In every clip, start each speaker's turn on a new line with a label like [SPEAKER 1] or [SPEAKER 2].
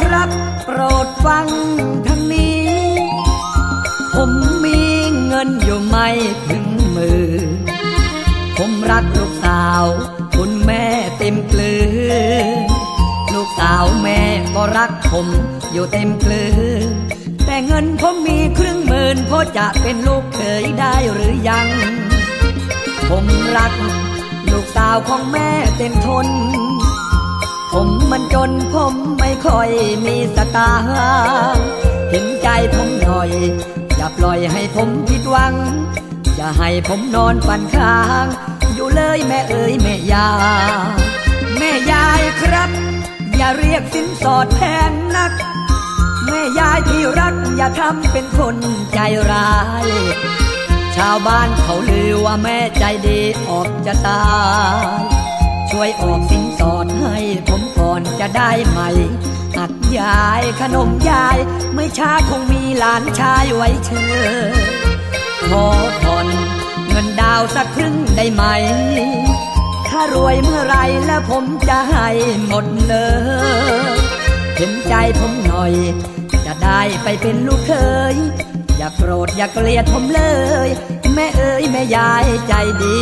[SPEAKER 1] ครับ โปรดฟังทางนี้ ผมมีเงินอยู่ไม่ถึงมือ ผมรักลูกสาว คุณแม่เต็มเกลือ ลูกสาวแม่ก็รักผมอยู่เต็มเกลือ แต่เงินผมมีครึ่งหมื่นพอจะเป็นลูกเขยได้หรือยัง ผมรัก ลูกสาวของแม่เต็มทน ผมมันจนผมไม่ค่อยมีสตางค์เห็นใจผมหน่อย อย่าปล่อยให้ผมผิดหวัง อย่าให้ผมนอนฝันค้าง อยู่เลยแม่เอ๋ยแม่ยา แม่ยายครับ อย่าเรียกสินสอดแพงนัก แม่ยายที่รักอย่าทำเป็นคนใจร้ายชาวบ้านเขาลือว่าแม่ใจดีออกจะตาย ช่วยออกสินสอดให้ผม อนจะได้ไหมอัดยายขนมยาย ไม่ช้าคงมีหลานชายไว้เชิญขอผ่อนเงินดาวสักครึ่งได้ไหม ถ้ารวยเมื่อไรแล้วผมจะให้หมดเลย เห็นใจผมหน่อย จะได้ไปเป็นลูกเคย อย่าโกรธอย่าเกลียดผมเลย แม่เอ๋ยแม่ยายใจดี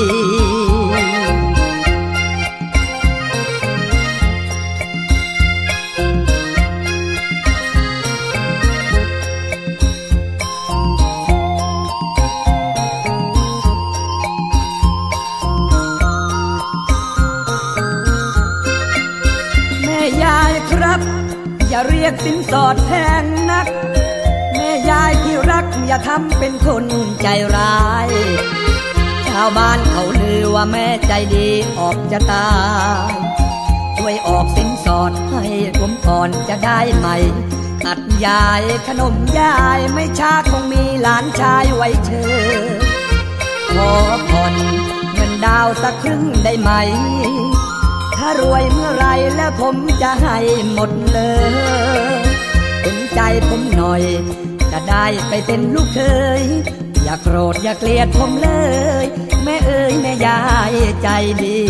[SPEAKER 1] ม่ยายครับ อย่าเรียกสินสอดแพงนัก แม่ยายที่รักอย่าทำเป็นคนใจร้าย ชาวบ้านเขาลือว่าแม่ใจดีออกจะตายช่วยออกสินสอดให้ผมก่อนจะได้ไหมอัดยายขนมยายไม่ช้าคงมีหลานชายไว้เชิญขอผ่อนเงินดาวสักครึ่งได้ไหม ถ้ารวยเมื่อไรแล้วผมจะให้หมดเลยเห็นใจผมหน่อย จะได้ไปเป็นลูกเคย อย่าโกรธอย่าเกลียดผมเลย แม่เอ้ยแม่ยายใจดี